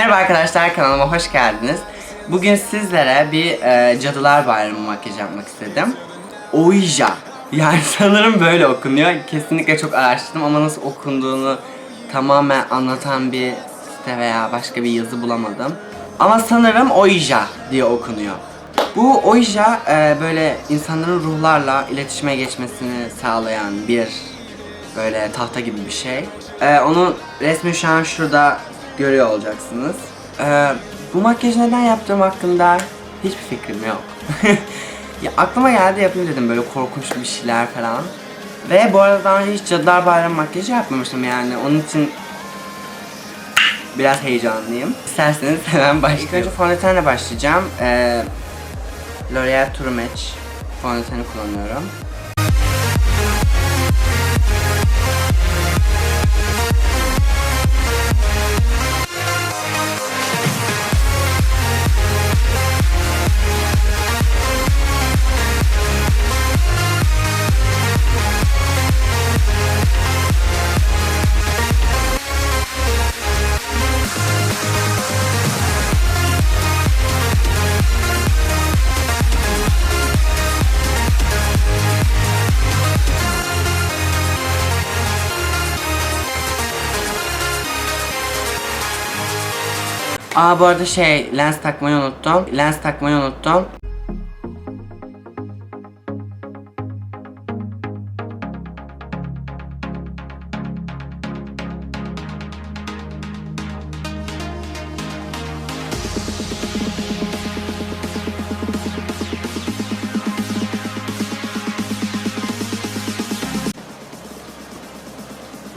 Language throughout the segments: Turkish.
Merhaba arkadaşlar kanalıma hoş geldiniz. Bugün sizlere bir e, Cadılar Bayramı makyajı yapmak istedim. Ouija. Yani sanırım böyle okunuyor. Kesinlikle çok araştırdım ama nasıl okunduğunu tamamen anlatan bir site veya başka bir yazı bulamadım. Ama sanırım Ouija diye okunuyor. Bu Ouija e, böyle insanların ruhlarla iletişime geçmesini sağlayan bir böyle tahta gibi bir şey. Ee, onun resmi şu an şurada görüyor olacaksınız. Ee, bu makyajı neden yaptığım hakkında hiçbir fikrim yok. ya aklıma geldi yapayım dedim böyle korkunç bir şeyler falan. Ve bu arada daha önce hiç Cadılar Bayramı makyajı yapmamıştım yani onun için biraz heyecanlıyım. İsterseniz hemen başlayalım. İlk önce fondötenle başlayacağım. Ee, L'Oreal True Match fondöteni kullanıyorum. Aa bu arada şey lens takmayı unuttum. Lens takmayı unuttum.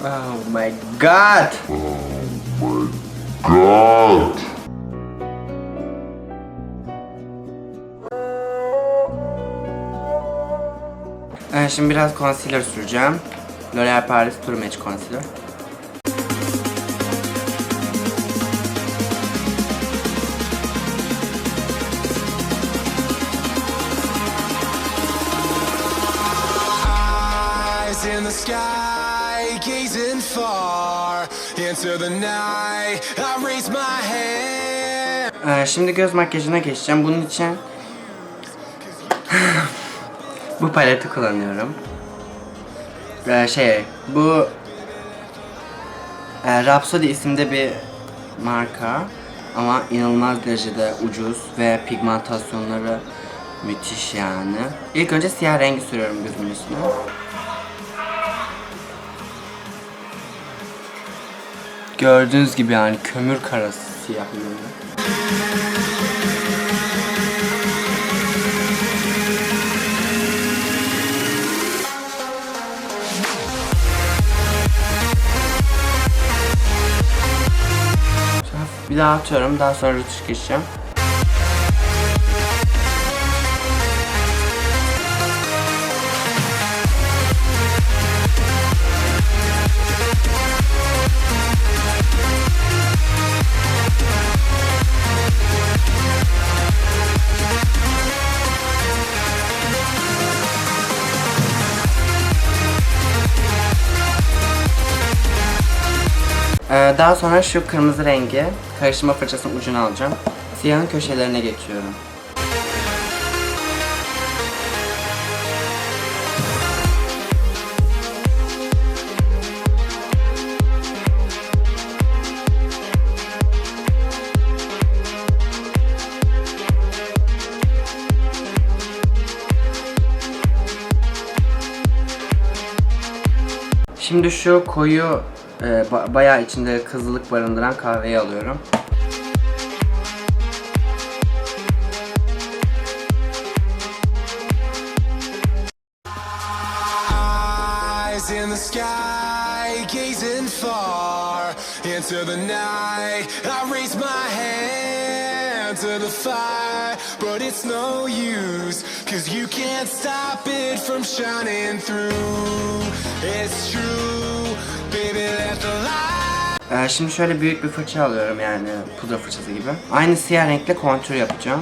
Oh my god. God! Ee, şimdi biraz concealer süreceğim. L'Oreal Paris True Match Concealer. İn the sky, gazing far into the night. I raise my hand. Ee, şimdi göz makyajına geçeceğim. Bunun için bu paleti kullanıyorum. Ee, şey, bu e, Rhapsody isimde bir marka ama inanılmaz derecede ucuz ve pigmentasyonları müthiş yani. İlk önce siyah rengi sürüyorum gözümün üstüne. Gördüğünüz gibi yani kömür karası siyah böyle. Bir daha atıyorum. Daha sonra rütuş geçeceğim. Ee, daha sonra şu kırmızı rengi karıştırma fırçasının ucuna alacağım. Siyahın köşelerine geçiyorum. Şimdi şu koyu e, ba- bayağı içinde kızılık barındıran kahveyi alıyorum. İn the sky, gazing far into the night. I raise my hand to the fire, but it's no use, cause you can't stop it from shining through. It's true, baby, let the light. Ee, şimdi şöyle büyük bir fırça alıyorum yani pudra fırçası gibi. Aynı siyah renkle kontür yapacağım.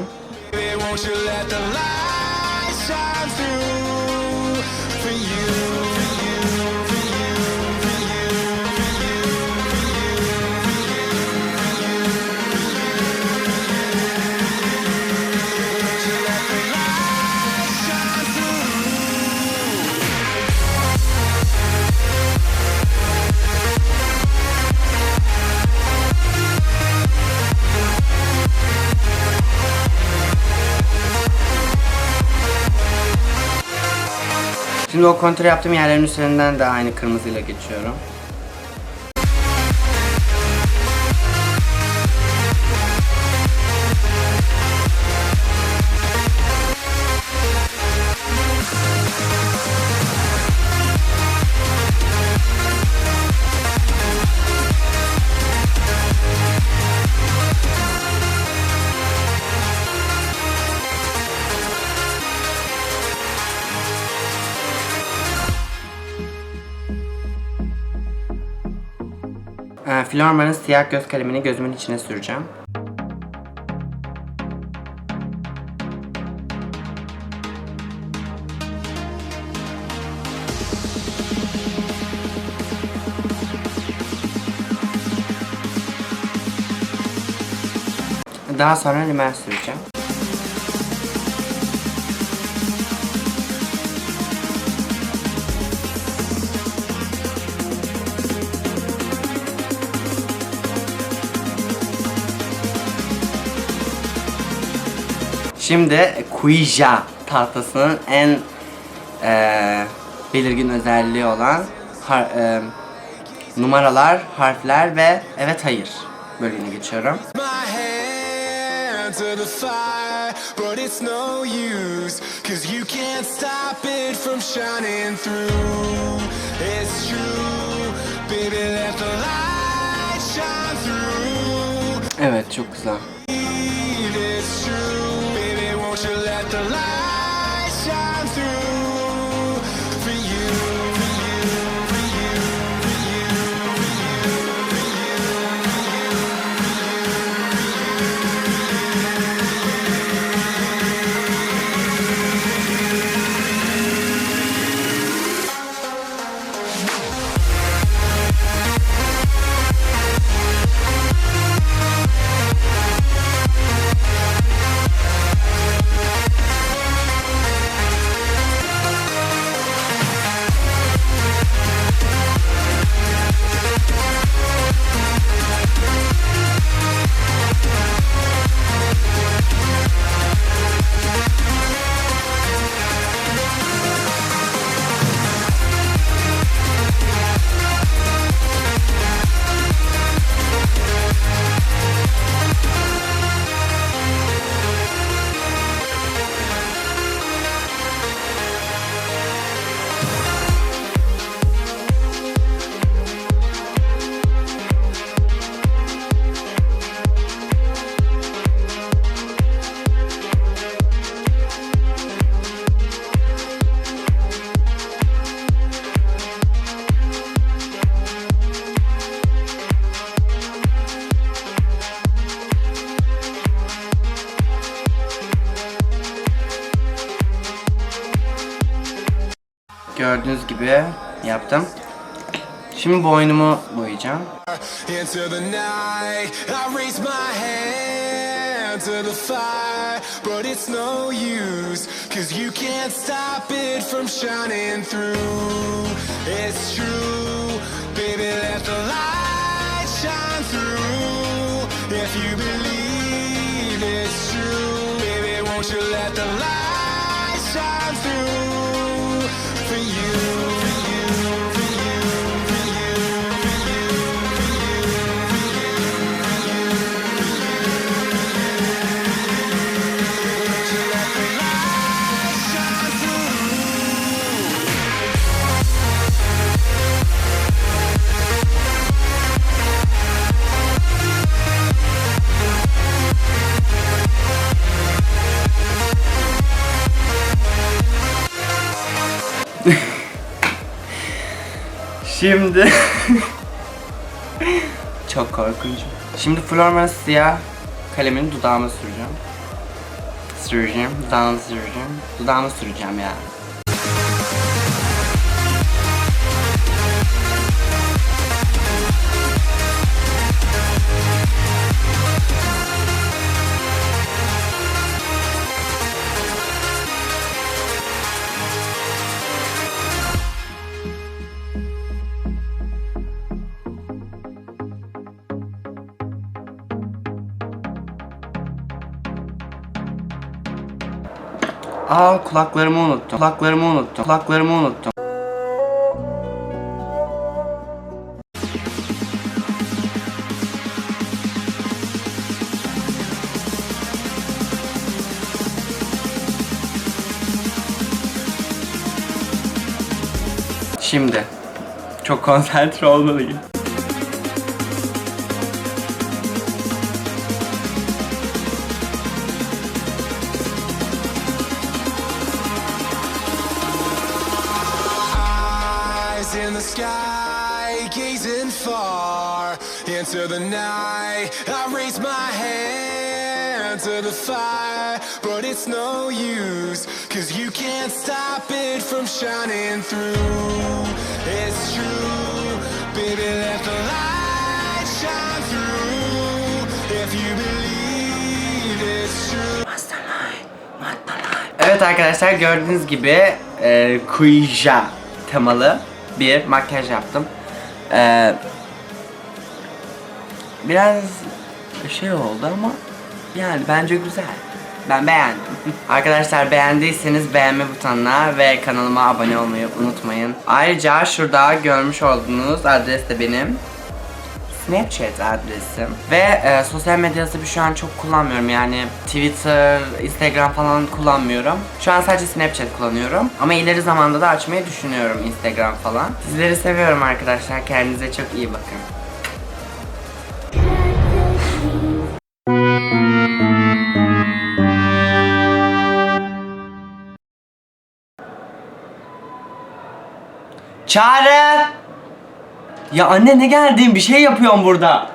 Baby, won't you let the light shine through for you, for you, Şimdi o kontür yaptığım yerlerin üzerinden de aynı kırmızıyla geçiyorum. Flormar'ın siyah göz kalemini gözümün içine süreceğim. Daha sonra rimel süreceğim. Şimdi Kuija tahtasının en eee, belirgin özelliği olan har- eee, numaralar, harfler ve evet hayır bölümüne geçiyorum. My hand to the fire, but it's no use. Cause you can't stop it from shining through. It's true, baby, let the light shine through. Evet çok güzel. Gördüğünüz gibi yaptım. Şimdi boynumu boyayacağım. To the fire, but it's no use, cause you can't stop it from shining through. It's true, baby, let the light shine through. If you believe it's true, baby, won't you let the light Şimdi çok korkunç. Şimdi Florman siyah kalemini dudağıma süreceğim. Süreceğim, dudağıma süreceğim. Dudağıma süreceğim ya. Aa kulaklarımı unuttum. Kulaklarımı unuttum. Kulaklarımı unuttum. Şimdi çok konsantre olmalıyım. İnto the night. I raise my hand to the fire, but it's no use, cause you can't stop it from shining through. It's true, baby, let the light shine through. If you believe it's true. Evet arkadaşlar gördüğünüz gibi e, Kuija temalı bir makyaj yaptım. E, biraz şey oldu ama yani bence güzel. Ben beğendim. Arkadaşlar beğendiyseniz beğenme butonuna ve kanalıma abone olmayı unutmayın. Ayrıca şurada görmüş olduğunuz adres de benim. Snapchat adresim. Ve e, sosyal medyası bir şu an çok kullanmıyorum yani Twitter, Instagram falan kullanmıyorum. Şu an sadece Snapchat kullanıyorum. Ama ileri zamanda da açmayı düşünüyorum Instagram falan. Sizleri seviyorum arkadaşlar. Kendinize çok iyi bakın. Çağrı! Ya anne ne geldin? Bir şey yapıyorum burada.